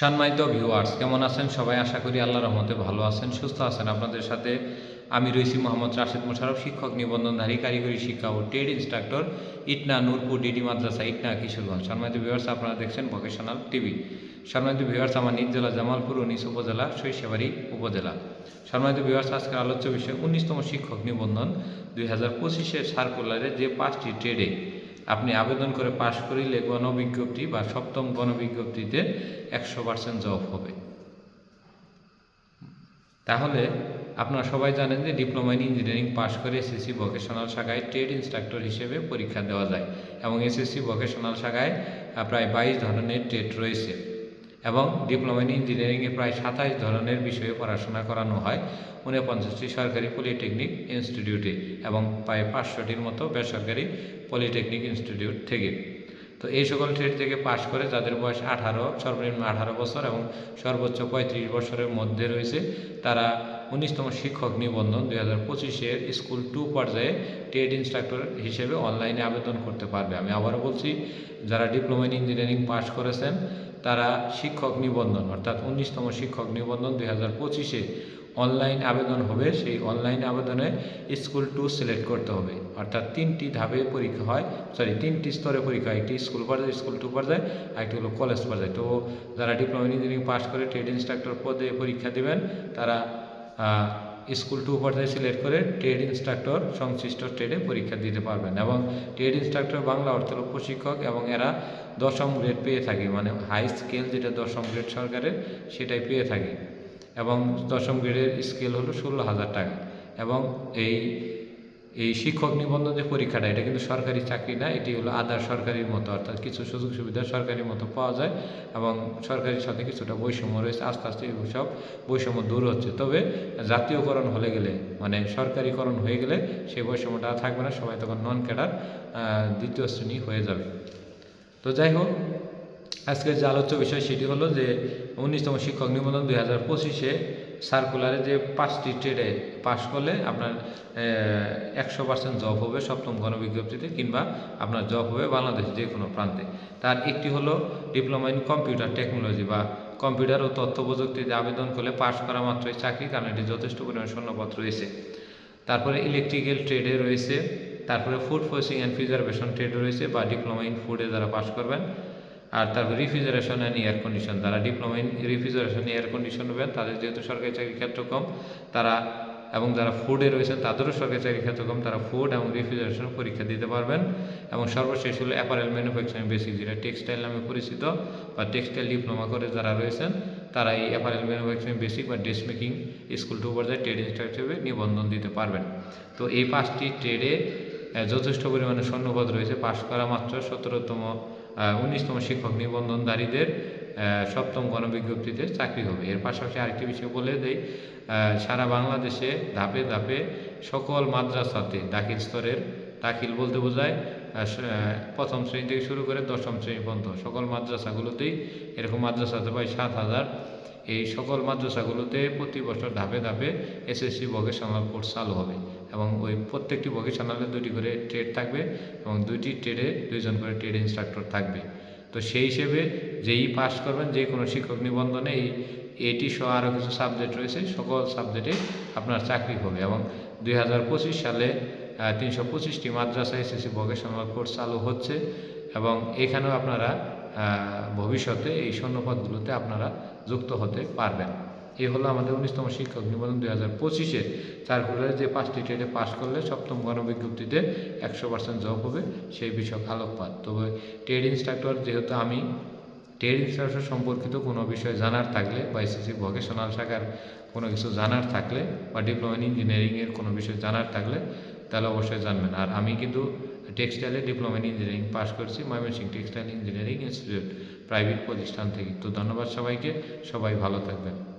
সম্মানিত ভিউয়ার্স কেমন আছেন? সবাই আশা করি আল্লাহ রহমতে ভালো আছেন, সুস্থ আছেন। আপনাদের সাথে আমি রয়েছি মোহাম্মদ রাশেদ মোশারফ শিক্ষক নিবন্ধনধারী কারিগরি শিক্ষা ও trade instructor Itna Nurpur D D মাদ্রাসা, ইটনা কিশোরগঞ্জ সম্মানিত ভিউয়ার্স আপনারা দেখছেন ভোকেশনাল টিভি সম্মানিত ভিউয়ার্স আমার নিজ জেলা জামালপুর নিজ উপজেলা শৈশবাড়ি উপজেলা। সম্মানিত ভিউয়ার্স আজকের আলোচ্য বিষয় উনিশতম শিক্ষক নিবন্ধন দুই হাজার পঁচিশের সার্কুলারে যে পাঁচটি ট্রেডে আপনি আবেদন করে পাশ করিলে গণবিজ্ঞপ্তি বা সপ্তম গণবিজ্ঞপ্তিতে একশো পার্সেন্ট জব হবে। তাহলে আপনারা সবাই জানেন যে ডিপ্লোমা ইন ইঞ্জিনিয়ারিং পাশ করে এসএসসি ভোকেশনাল শাখায় ট্রেড ইনস্ট্রাক্টর হিসেবে পরীক্ষা দেওয়া যায় এবং এসএসসি ভোকেশনাল শাখায় প্রায় বাইশ ধরনের ট্রেড রয়েছে। এবং ডিপ্লোমা ইন ইঞ্জিনিয়ারিংয়ে প্রায় সাতাশ ধরনের বিষয়ে পড়াশোনা করানো হয়। উনপঞ্চাশটি সরকারি পলিটেকনিক ইনস্টিটিউটে এবং প্রায় পাঁচশোটির মতো বেসরকারি পলিটেকনিক ইনস্টিটিউট থেকে। তো এই সকল ট্রেড থেকে পাশ করে যাদের বয়স আঠারো, সর্বনিম্ন আঠারো বছর এবং সর্বোচ্চ পঁয়ত্রিশ বছরের মধ্যে রয়েছে, তারা উনিশতম শিক্ষক নিবন্ধন দুই হাজার স্কুল টু পর্যায়ে ট্রেড ইনস্ট্রাক্টর হিসেবে অনলাইনে আবেদন করতে পারবে। আমি আবারও বলছি, যারা ডিপ্লোমা ইন ইঞ্জিনিয়ারিং পাশ করেছেন, তারা শিক্ষক নিবন্ধন, অর্থাৎ উনিশতম শিক্ষক নিবন্ধন দুই হাজার পঁচিশে অনলাইন আবেদন হবে। সেই অনলাইন আবেদনে স্কুল টু সিলেক্ট করতে হবে। অর্থাৎ তিনটি ধাপে পরীক্ষা হয়, সরি, তিনটি স্তরে পরীক্ষা হয়। একটি স্কুল পর্যায়ে, স্কুল টু পর্যায়ে, আরেকটি হলো কলেজ পর্যায়ে। তো যারা ডিপ্লোমা ইঞ্জিনিয়ারিং পাশ করে ট্রেড ইনস্ট্রাক্টর পদে পরীক্ষা দেবেন, তারা স্কুল টু পর্যায়ে সিলেক্ট করে ট্রেড ইনস্ট্রাক্টর সংশ্লিষ্ট ট্রেডে পরীক্ষা দিতে পারবেন এবং ট্রেড ইনস্ট্রাক্টর বাংলা অর্থ হলো প্রশিক্ষক এবং এরা দশম গ্রেড পেয়ে থাকে মানে হাই স্কেল যেটা দশম গ্রেড সরকারের সেটাই পেয়ে থাকে এবং দশম গ্রেডের স্কেল হলো ষোলো হাজার টাকা এবং এই এই শিক্ষক নিবন্ধন যে পরীক্ষাটা, এটা কিন্তু সরকারি চাকরি না, এটি হলো আদার সরকারির মতো, অর্থাৎ কিছু সুযোগ সুবিধা সরকারির মতো পাওয়া যায় এবং সরকারির সাথে কিছুটা বৈষম্য রয়েছে, আস্তে আস্তে সব বৈষম্য দূর হচ্ছে। তবে জাতীয়করণ হলে গেলে মানে সরকারিকরণ হয়ে গেলে সেই বৈষম্যটা থাকবে না, সবাই তখন নন ক্যাডার দ্বিতীয় শ্রেণি হয়ে যাবে। তো যাই হোক আজকের যে আলোচ্য বিষয় সেটি হলো যে উনিশতম শিক্ষক নিবন্ধন দুই হাজার পঁচিশে সার্কুলারে যে পাঁচটি ট্রেডে পাশ করলে আপনার একশো পার্সেন্ট জব হবে সপ্তম গণবিজ্ঞপ্তিতে কিংবা আপনার জব হবে বাংলাদেশের যে কোনো প্রান্তে। তার একটি হলো ডিপ্লোমা ইন কম্পিউটার টেকনোলজি বা কম্পিউটার ও তথ্য প্রযুক্তিতে আবেদন করলে পাশ করা মাত্রই চাকরি, কারণ এটি যথেষ্ট পরিমাণ শূন্যপদ রয়েছে তারপরে ইলেকট্রিক্যাল ট্রেডে রয়েছে, তারপরে ফুড প্রসেসিং অ্যান্ড প্রিজার্ভেশন ট্রেডে রয়েছে বা ডিপ্লোমা ইন ফুডে যারা পাশ করবেন আর তারপর রিফ্রিজারেশন অ্যান্ড এয়ার কন্ডিশন যারা diploma in refrigeration air condition নেবেন, তাদের যেহেতু সরকারি চাকরির ক্ষেত্র কম, তারা এবং যারা ফুডে রয়েছেন, তাদেরও সরকারি চাকরির ক্ষেত্র কম, তারা ফুড এবং রিফ্রিজারেশন পরীক্ষা দিতে পারবেন। এবং সর্বশেষ হলো অ্যাপারেল ম্যানুফ্যাকচারিং বেসিক যেটা টেক্সটাইল নামে পরিচিত বা টেক্সটাইল ডিপ্লোমা করে যারা রয়েছেন, তারা এই অ্যাপারেল ম্যানুফ্যাকচারিং বেসিক বা ড্রেস মেকিং স্কুল টু পর্যায়ে ট্রেড ইনস্ট্রাক্টর হিসেবে নিবন্ধন দিতে পারবেন। তো এই পাঁচটি ট্রেডে যথেষ্ট পরিমাণে স্বর্ণপদ রয়েছে, পাশ করা মাত্র সতেরোতম উনিশতম শিক্ষক নিবন্ধনধারীদের সপ্তম গণবিজ্ঞপ্তিতে চাকরি হবে। এর পাশাপাশি আরেকটি বিষয় বলে দেই সারা বাংলাদেশে ধাপে ধাপে সকল মাদ্রাসাতে দাখিল স্তরের দাখিল বলতে বোঝায় প্রথম শ্রেণি থেকে শুরু করে দশম শ্রেণি পর্যন্ত সকল মাদ্রাসাগুলোতেই এরকম মাদ্রাসাতে প্রায় সাত হাজার এই সকল মাদ্রাসাগুলোতে প্রতি বছর ধাপে ধাপে এসএসসি ভোকেশনাল কোর্স চালু হবে এবং ওই প্রত্যেকটি ভোকেশনালে দুটি করে ট্রেড থাকবে এবং দুইটি ট্রেডে দুইজন করে ট্রেড ইনস্ট্রাক্টর থাকবে। তো সেই হিসেবে যেই পাস করবেন, যে কোনো শিক্ষক নিবন্ধনে এই, এটি সহ আরও কিছু সাবজেক্ট রয়েছে, সকল সাবজেক্টে আপনার চাকরি হবে এবং দুই হাজার পঁচিশ সালে তিনশো পঁচিশটি মাদ্রাসা এসএসসি ভোকেশনাল কোর্স চালু হচ্ছে এবং এখানেও আপনারা ভবিষ্যতে এই স্বর্ণপদগুলোতে আপনারা যুক্ত হতে পারবেন। এই হলো আমাদের উনিশতম শিক্ষক নিবন্ধন দুই হাজার পঁচিশে। সার্কুলারে যে পাঁচটি ট্রেডে পাশ করলে সপ্তম গণবিজ্ঞপ্তিতে একশো পার্সেন্ট জব হবে, সেই বিষয়ক আলোকপাত। তবে ট্রেড ইনস্ট্রাক্টর, যেহেতু আমি ট্রেড ইনস্ট্রাক্টর সম্পর্কিত কোনো বিষয় জানার থাকলে বা এসএসসি ভোকেশনাল শাখার কোনো কিছু জানার থাকলে বা ডিপ্লোমা ইঞ্জিনিয়ারিংয়ের কোনো বিষয় জানার থাকলে, তাহলে অবশ্যই জানবেন। আর আমি কিন্তু টেক্সটাইলে ডিপ্লোমা ইন ইঞ্জিনিয়ারিং পাশ করছি, Mymensingh textile engineering institute private প্রতিষ্ঠান থেকে। তো ধন্যবাদ সবাইকে, সবাই ভালো থাকবেন।